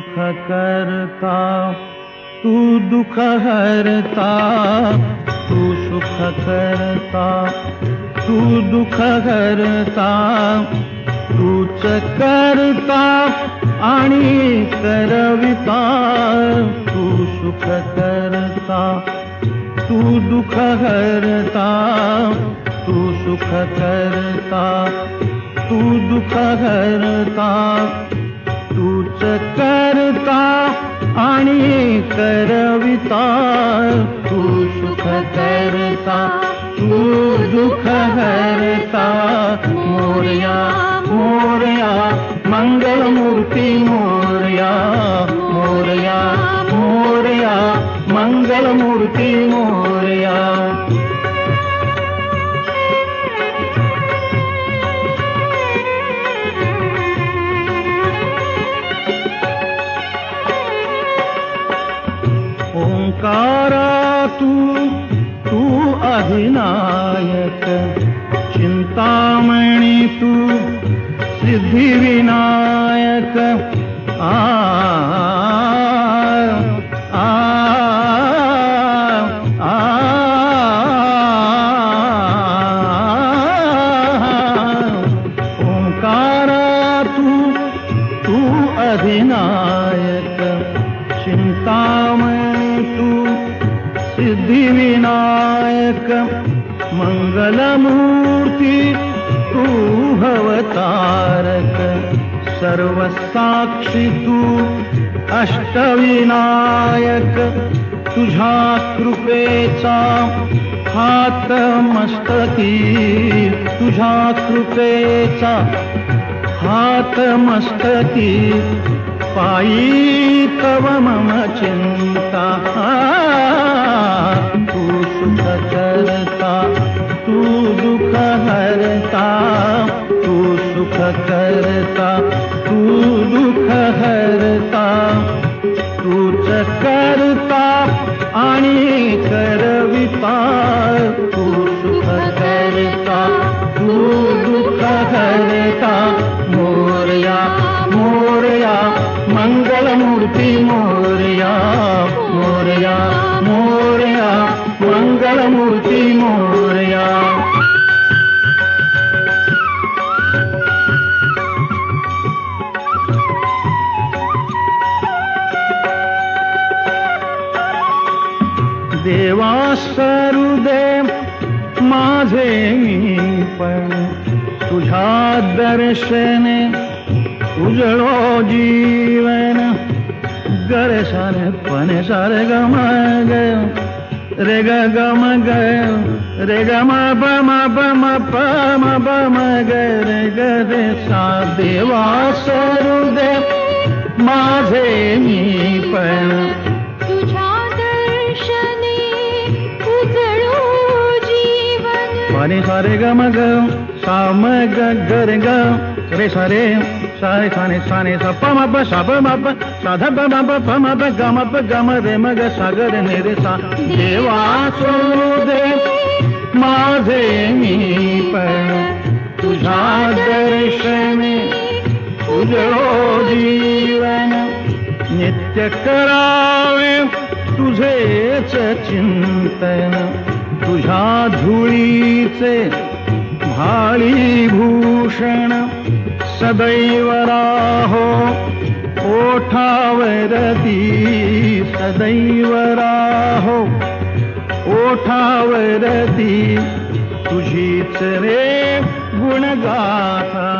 सुखकर्ता तू दुखहरता तू सुखकर्ता तू दुखहरता तूच तुखरता आणि करविता तू सुखकर्ता तू कता तू सुखकर्ता तू तुखगरता करविता तू सुख करता तू दुख हरता. मोरया मोरया मंगलमूर्ती मोरया. मोरया मोरया मंगलमूर्ती मोर ओंकारा तू तू अधिनायक चिंतामणी तू सिद्धिविनायक आ आ सिद्धिविनायक मंगलमूर्ती तू भवतारक सर्वसाक्षी तू अष्टविनायक तुझा कृपेचा हात मस्तकी तुझा कृपेचा हात मस्तकी पायी तव मम चिंता மறக்க देवा सरुदे माझे मी पण तुझ्या दर्शने उजळो जीवन. गर सारे पण सारे गम ग रे ग गम ग रे ग म प म प म प म प म ग रे ग रे सा देवा सरुदे माझे मी पण जीवन पाणी सारे ग मग साम ग ग रे ग. रे सारे सारे साने साने सा प म प सा प म प सा ध प ग म ग म रे म ग सा ने रे सा. देवा दे माझे मी पण तुझ्या दर्शने उजळो जीवन नित्य करावे तुझेच चिंतन. तुझ्या धुळीचे भाळी भूषण सदैव राहो ओठावरती सदैव राहो. ओठावरती तुझीच रे गुणगाथा